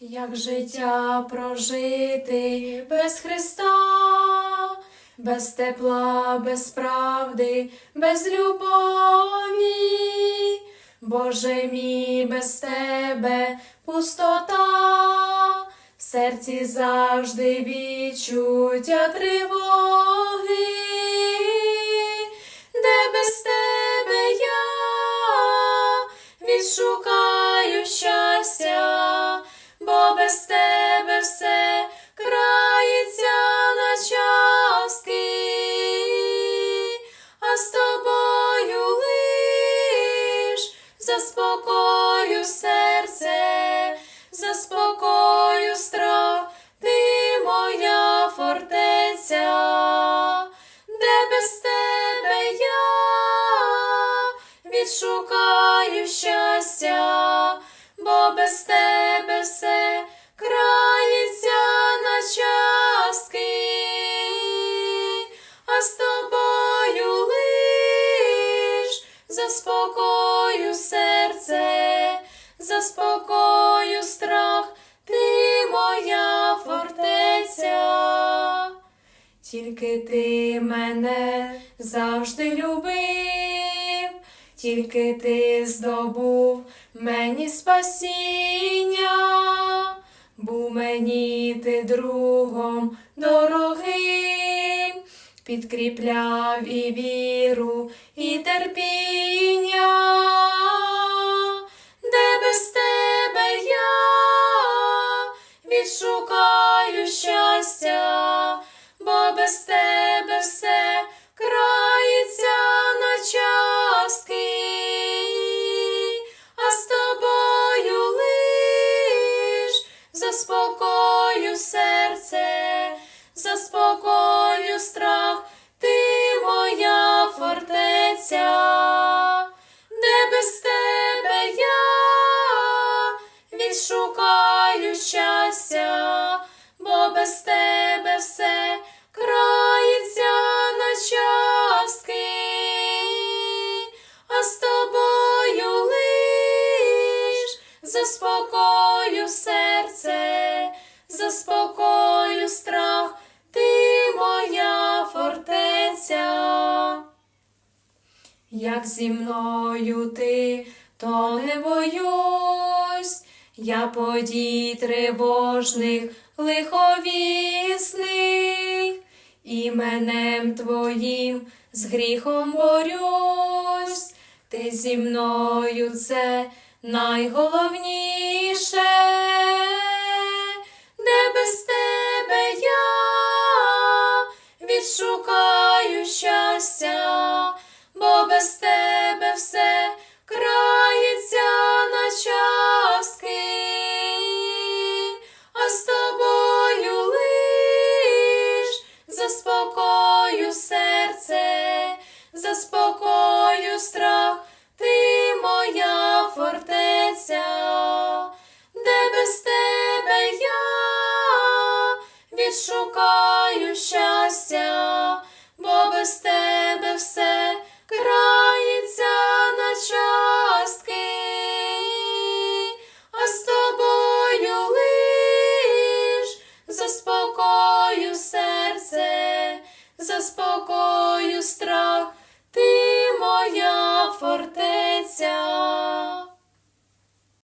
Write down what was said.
Як життя прожити без Христа, без тепла, без правди, без любові, Боже мій, без тебе пустота, в серці завжди відчуття тривоги, заспокою серце, заспокою страх, ти моя фортеця, де без тебе я? Відшукаю щастя, бо без тебе все крається на частки, а з тобою лиш заспокою страх, ти моя фортеця. Тільки ти мене завжди любив, тільки ти здобув мені спасіння, був мені ти другом дорогим, підкріпляв і віру, і терпіння, без тебе я відшукаю щастя, бо без тебе все крається на частки, а з тобою лиш заспокою серце, заспокою страх, ти моя фортеця, відшукаю щастя, бо без тебе все крається на частки, а з тобою лиш заспокою серце, заспокою страх, ти моя фортеця. Як зі мною ти, то не боюсь, я подій тривожних, лиховісних, іменем твоїм з гріхом борюсь, ти зі мною це найголовніше, де без тебе я? Відшукаю щастя, бо без тебе заспокою серце, заспокою страх, ти моя фортеця, де без тебе я відшукаю щастя, Спокою страх, ти моя фортеця.